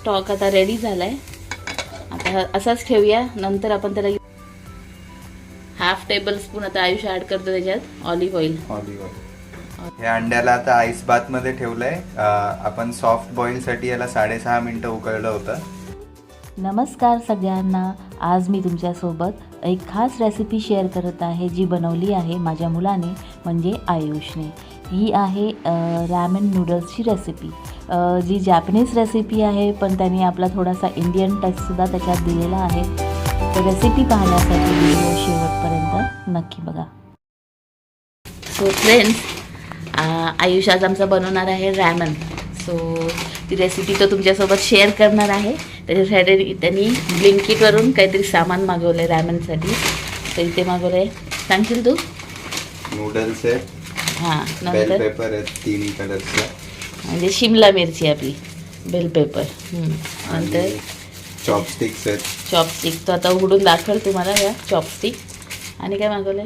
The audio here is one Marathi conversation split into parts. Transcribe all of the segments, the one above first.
स्टॉक आता रेडी झालाय. आता हा असाच ठेवूया नंतर आपण त्याला हाफ टेबल स्पून आता आयुष ऍड करतो त्याच्यात ऑलिव्ह ऑइल ऑलिव्ह ऑइल हे अंड्याला आता आईस बाथमध्ये ठेवलंय. आपण सॉफ्ट बॉईल साठी याला साडेसहा मिनिटं उकळलं होतं. नमस्कार सगळ्यांना. आज मी तुमच्यासोबत एक खास रेसिपी शेअर करत आहे जी बनवली आहे माझ्या मुलाने म्हणजे आयुषने. ही आहे रॅमन नूडल्सची रेसिपी जी जॅपनीज रेसिपी आहे पण त्यांनी आपला थोडासा इंडियन टचसुद्धा त्याच्यात दिलेला आहे. तर रेसिपी पाहण्यासाठी व्हिडिओ शेवटपर्यंत नक्की बघा. सो फ्रेंड्स आयुष आज आमचा बनवणार आहे रॅमन सो ती रेसिपी तो तुमच्यासोबत शेअर करणार आहे. त्याच्यासाठी त्यांनी ब्लिंकिटवरून काहीतरी सामान मागवलं आहे रॅमनसाठी तर इथे मागवलं आहे सांगशील तू? नूडल्स आहेत. हां पेपर आहेत तिन्ही कलरचे म्हणजे शिमला मिरची आपली बेल पेपर नंतर चॉपस्टिक्स आहेत चॉपस्टिक तो आता उघडून दाखल तुम्हाला या चॉपस्टिक आणि काय मागवलं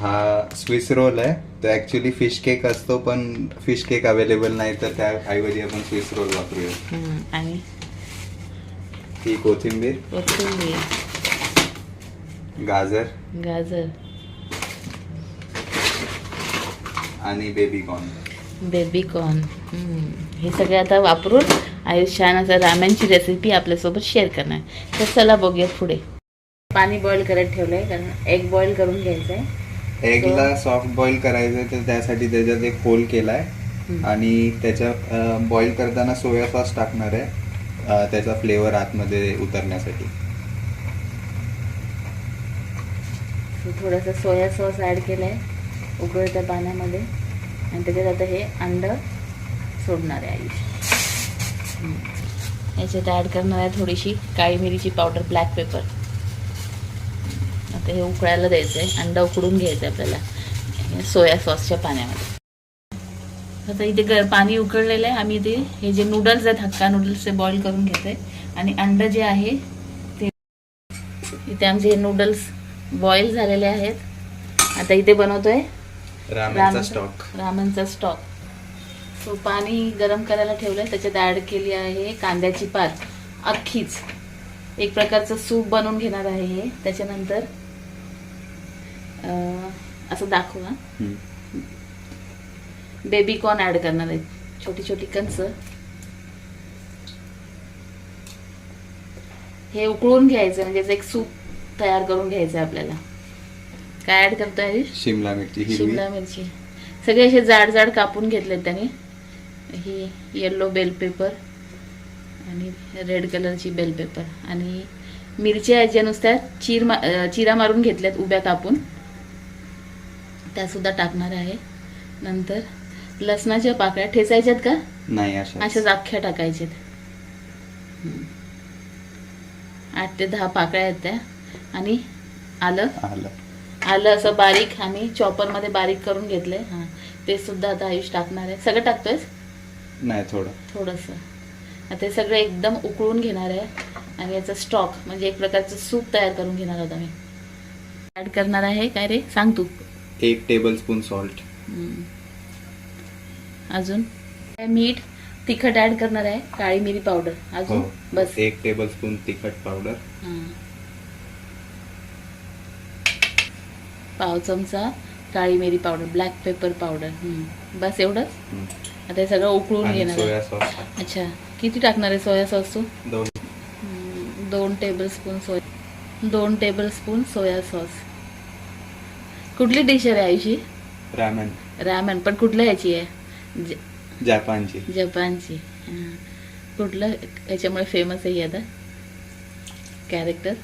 हा स्विस रोल आहे. तो ॲक्च्युली फिश केक असतो पण फिश केक अवेलेबल नाही तर त्याऐवजी आपण स्विस रोल वापरूया. आणि? ही कोथिंबीर. कोथिंबीर. गाजर. गाजर. आणि बेबी कॉर्न बेबी कॉर्न. हे सगळे आता वापरून आयुष छान असं रामेनची रेसिपी आपल्यासोबत शेअर करणार. तर चला बघूयात पुढे. पाणी बॉईल करत ठेवलंय कारण एग बॉईल करून घ्यायचं आहे एगला सॉफ्ट बॉईल करायचं तर त्यासाठी त्याच्यात एक होल केलाय. आणि त्याच्या बॉईल करताना सोया सॉस टाकणार आहे त्याचा फ्लेवर आतमध्ये उतरण्यासाठी. थोडंसं सोया सॉस ॲड केलं आहे उकळत्या पाण्यामध्ये. आणि त्याच्यात आता हे अंड सोडणार आहे आयुष. याच्यात ॲड करणार आहे थोडीशी काळी मिरीची पावडर ब्लॅक पेपर आता हे उकळायला द्यायचं आहे अंडा उकडून घ्यायचं आहे आपल्याला सोया सॉसच्या पाण्यामध्ये. आता इथे ग पाणी उकळलेलं आहे. आम्ही इथे हे जे नूडल्स आहेत हक्का नूडल्स ते बॉईल करून घेतोय. आणि अंडं जे आहे ते इथे आमचे हे नूडल्स बॉईल झालेले आहेत. आता इथे बनवतोय आहे रामेनचा- स्टॉक रामेनचा स्टॉक सो पाणी गरम करायला ठेवलंय त्याच्यात ॲड केली आहे कांद्याची पात. अख्खीच. एक प्रकारचं सूप बनवून घेणार आहे हे. त्याच्यानंतर असं दाखवू. ना बेबी कॉर्न ॲड करणार आहे. छोटी छोटी कंच हे उकळून घ्यायचं म्हणजे एक सूप तयार करून घ्यायचं आहे आपल्याला. काय ॲड करतोय आयुष? शिमला मिरची शिमला मिरची. सगळे असे जाड जाड कापून घेतलेत त्याने. ही येल्लो बेल पेपर आणि रेड कलरची बेल पेपर आणि मिरच्या आहेत ज्या नुसत्या चीर मा चिरा मारून घेतल्यात उभ्या कापून. त्या सुद्धा टाकणार आहे. नंतर लसणाच्या पाकळ्या ठेचायच्यात का? नाही अशा अशाच अख्ख्या टाकायच्यात. आठ ते दहा पाकळ्या आहेत त्या. आणि आलं? आलं. आलं असं बारीक आम्ही चॉपरमध्ये बारीक करून घेतलंय. हां ते सुद्धा आता आयुष टाकणार आहे. सगळं टाकतोयस? नाही थोडं. थोडंसं. आता हे सगळं एकदम उकळून घेणार आहे आणि याचा स्टॉक म्हणजे एक प्रकारचं सूप तयार करून घेणार आहोत आम्ही. ॲड करणार आहे काय रे? सांग तू. एक टेबल स्पून सॉल्ट. अजून? मीठ? तिखट ॲड करणार आहे काळी मिरी पावडर अजून? बस. हो. एक टेबल स्पून तिखट पावडर पाव चमचा काळी मिरी पावडर ब्लॅक पेपर पावडर हम्म. बस एवढंच? आता हे सगळं उकळून घेणार अच्छा. किती टाकणार आहे सोया सॉस तू? दोन. टेबल स्पून सोया दोन टेबल स्पून सोया सॉस कुठली डिश आहे आयुषी रामेन रामन पण कुठल्या ह्याची आहे? जपानची. जपानची. कुठलं? याच्यामुळे फेमस आहे आता. Character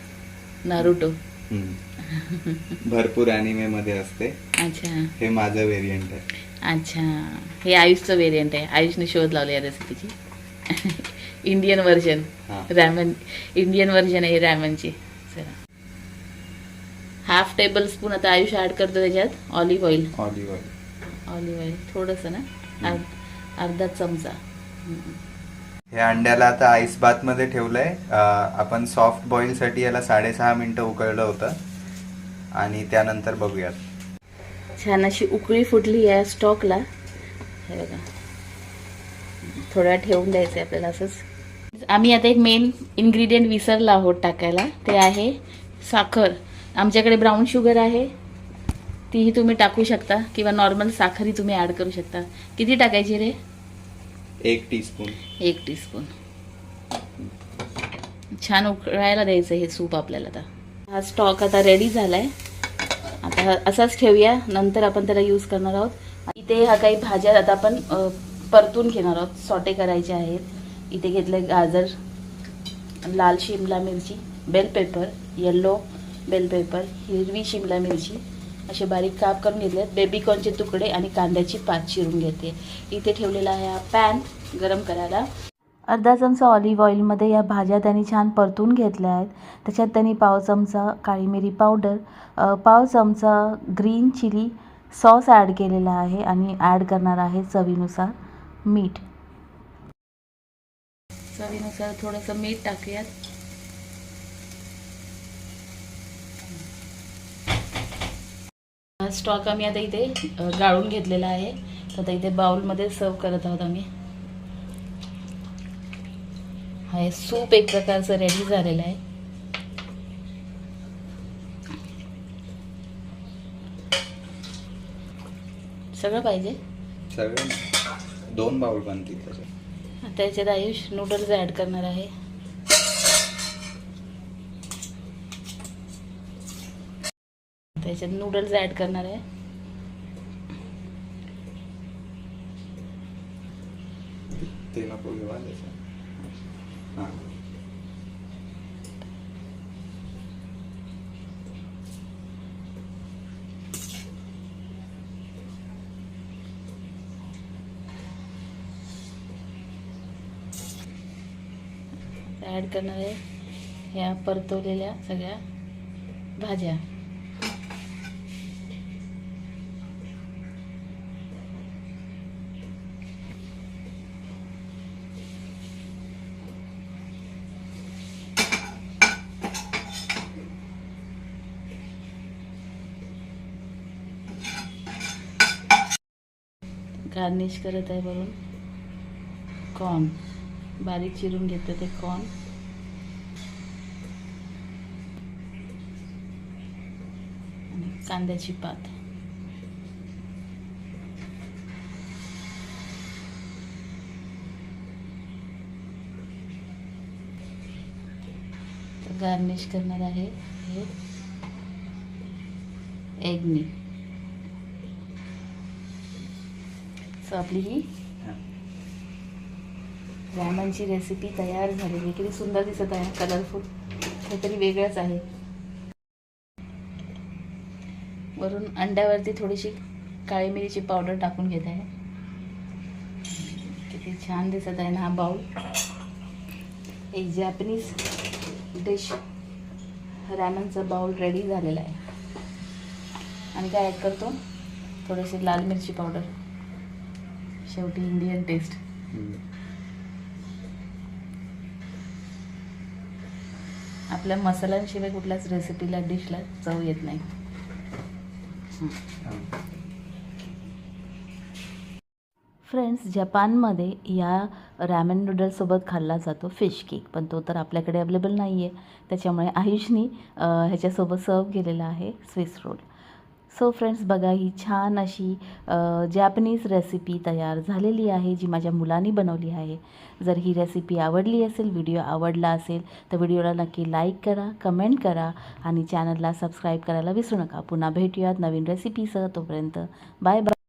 Naruto. भरपूर अॅनिमे मध्ये असते. अच्छा. हे माझं व्हेरियंट आहे. अच्छा. हे आयुषचं व्हेरियंट आहे. आयुषने शोध लावले या रेसिपीची इंडियन व्हर्जन हा. रॅमन इंडियन व्हर्जन आहे रॅमनची चला. हाफ टेबल स्पून आता आयुष ॲड करतो त्याच्यात. Olive oil olive oil olive oil थोडंसं ना. अर्ध अर्धा चमचा. हम्म. हे अंड्याला आता आईस बाथमध्ये ठेवलंय. आपण सॉफ्ट बॉईल साठी याला साडेसहा मिनिटं उकळलं होतं. आणि त्यानंतर बघूयात. छान अशी उकळी फुटली या स्टॉकला. हे बघा. थोडा ठेवून द्यायचं आहे आपल्याला असंच. आम्ही आता एक मेन इन्ग्रेडियंट विसरला आहोत टाकायला. ते आहे साखर. आमच्याकडे ब्राऊन शुगर आहे. तीही तुम्ही टाकू शकता किंवा नॉर्मल साखरही तुम्ही ॲड करू शकता. किती टाकायची रे? एक टीस्पून एक टीस्पून छान उकळायला द्यायचं हे सूप आपल्याला आता. हा स्टॉक आता रेडी झालाय. आता असाच ठेवूया नंतर आपण त्याला यूज करणार आहोत. इथे हा काही भाज्या आता आपण परतून घेणार आहोत. सॉटे करायचे आहेत. इथे घेतले गाजर लाल शिमला मिरची bell pepper yellow bell pepper हिरवी शिमला मिरची असे बारीक काप करून घेतले बेबीकॉर्नचे तुकडे आणि कांद्याची पात चिरून घेते. इथे ठेवलेला आहे हा पॅन गरम करायला. अर्धा चमचा ऑलिव्ह ऑइलमध्ये या भाज्या त्यांनी छान परतून घेतल्या आहेत. त्याच्यात त्यांनी पाव चमचा काळी मिरी पावडर पाव चमचा ग्रीन चिली सॉस ॲड केलेला आहे आणि ॲड करणार आहे चवीनुसार मीठ. चवीनुसार थोडंसं मीठ टाकूयात. स्टॉक आम्ही आता इथे गाळून घेतलेला आहे. तर आता इथे बाउलमध्ये सर्व करत आहोत आम्ही. हा सूप एक प्रकारचं रेडी झालेलं आहे. सगळं पाहिजे? सगळे दोन बाउल बनतील त्याच्यात. आयुष नूडल्स ॲड करणार आहे. त्याच्यात नूडल्स ॲड करणार आहे. ते नको घेवा हां. ॲड करणार आहे. ह्या परतवलेल्या सगळ्या भाज्या. गार्निश करत आहे बघून कॉर्न. बारीक चिरून घेतं ते कॉर्न. आणि कांद्याची पात. गार्निश करणार आहे हे. एगनी सो आपली ही रॅमनची रेसिपी तयार झालेली. किती सुंदर दिसत आहे कलरफुल काहीतरी वेगळंच आहे. वरून अंड्यावरती थोडीशी काळी मिरीची पावडर टाकून घेत आहे. किती छान दिसत आहे ना हा बाउल एक जॅपनीज डिश रॅमनचा बाउल रेडी झालेला आहे. आणि काय ॲड करतो? थोडीशी लाल मिरची पावडर शेवटी इंडियन टेस्ट आपल्या मसाल्यांशिवाय कुठल्याच रेसिपीला डिशला चव येत नाही. फ्रेंड्स जपानमध्ये या रॅमन नूडल्ससोबत खाल्ला जातो फिश केक पण तो तर आपल्याकडे अवेलेबल नाही आहे त्याच्यामुळे आयुषनी ह्याच्यासोबत सर्व केलेला आहे स्विस रोल सो फ्रेंड्स बघा ही छान अशी जॅपनीज रेसिपी तयार झालेली आहे जी माझ्या मुलांनी बनवली आहे. जर ही रेसिपी आवडली असेल व्हिडिओ आवडला असेल तर व्हिडिओला नक्की लाईक करा कमेंट करा आणि चॅनलला सबस्क्राईब करायला विसरू नका. पुन्हा भेटूयात नवीन रेसिपीसह तोपर्यंत. Bye bye